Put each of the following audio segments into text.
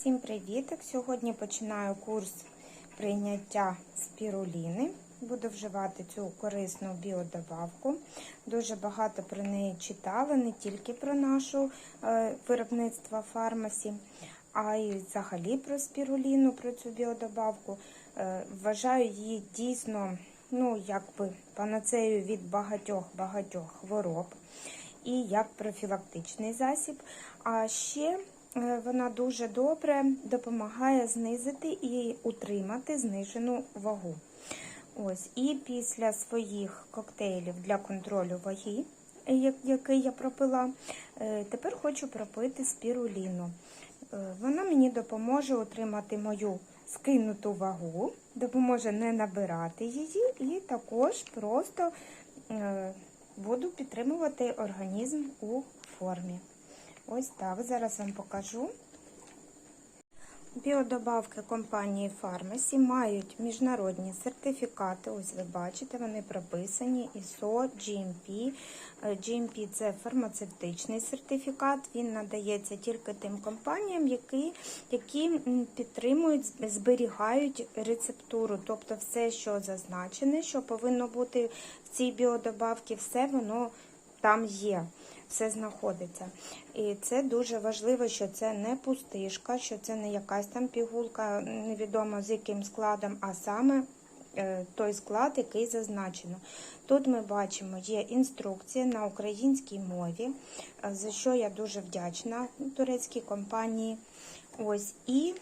Всім привітик! Сьогодні починаю курс прийняття спіруліни. Буду вживати цю корисну біодобавку. Дуже багато про неї читала, не тільки про нашу е, виробництво фармасі, а й взагалі про спіруліну, про цю біодобавку. Е, вважаю її дійсно ну, якби панацею від багатьох-багатьох хвороб і як профілактичний засіб. А ще вона дуже добре допомагає знизити і утримати знижену вагу. Ось, І після своїх коктейлів для контролю ваги, який я пропила, е, тепер хочу пропити спіруліну. Е, Вона мені допоможе утримати мою скинуту вагу, допоможе не набирати її, і також просто е, буду підтримувати організм у формі. Ось так. Зараз вам покажу. Біодобавки компанії Pharmacy мають міжнародні сертифікати. Ось ви бачите, вони прописані ISO, GMP. Е, GMP – це фармацевтичний сертифікат. Він надається тільки тим компаніям, які, які підтримують, зберігають рецептуру. Тобто все, що зазначене, що повинно бути в цій біодобавці, все воно там є, все знаходиться. І це дуже важливо, що це не пустишка, що це не якась там пігулка, невідомо з яким складом, а саме е, той склад, який зазначено. Тут ми бачимо, є інструкція на українській мові, е, за що я дуже вдячна турецькій компанії. Ось і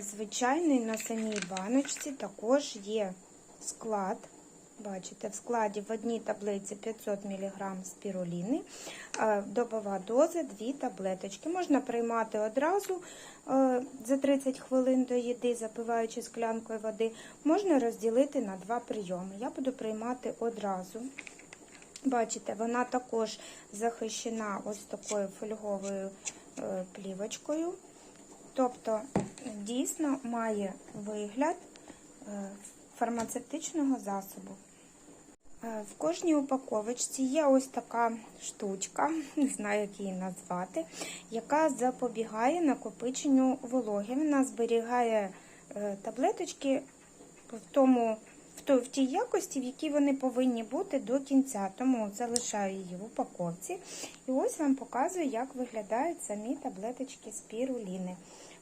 звичайно на самій баночці також є склад. Бачите, в складі в одній таблиці 500 мг спіруліни, е, добова доза 2 таблеточки. Можна приймати одразу е, за 30 хвилин до їди, запиваючи склянкою води. Можна розділити на два прийоми. Я буду приймати одразу. Бачите, вона також захищена ось такою фольговою е, плівочкою. Тобто, дійсно має вигляд фармацевтичного засобу. Е, В кожній упаковочці є ось така штучка, не знаю, як її назвати, яка запобігає накопиченню вологи. Вона зберігає е, таблеточки в тому, в тій якості, в якій вони повинні бути до кінця. Тому залишаю її в упаковці. І ось вам показую, як виглядають самі таблеточки спіруліни.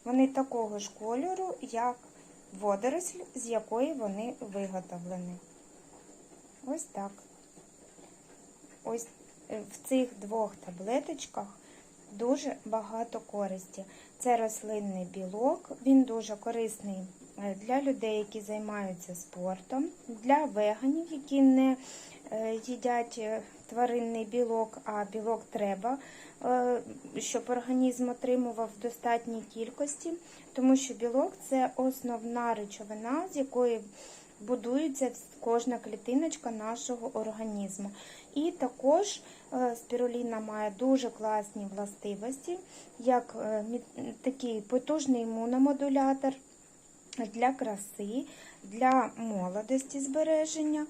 Вони такого ж кольору, як водоросль, з якої вони виготовлені. Ось так. Ось е, в цих двох таблеточках дуже багато користі. Це рослинний білок, він дуже корисний е, для людей, які займаються спортом, для веганів, які не е, їдять тваринний білок, а білок треба, щоб організм отримував в достатній кількості, тому що білок це основна речовина, з якої будується кожна клітиночка нашого організму. І також е, спіруліна має дуже класні властивості, як е, такий потужний імуномодулятор для краси, для молодості збереження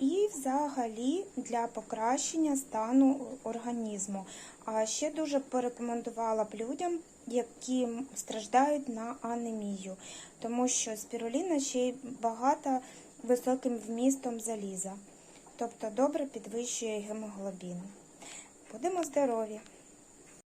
і взагалі для покращення стану організму. А ще дуже порекомендувала б людям, які страждають на анемію, тому що спіруліна ще й багата високим вмістом заліза, тобто добре підвищує гемоглобін. Будемо здорові!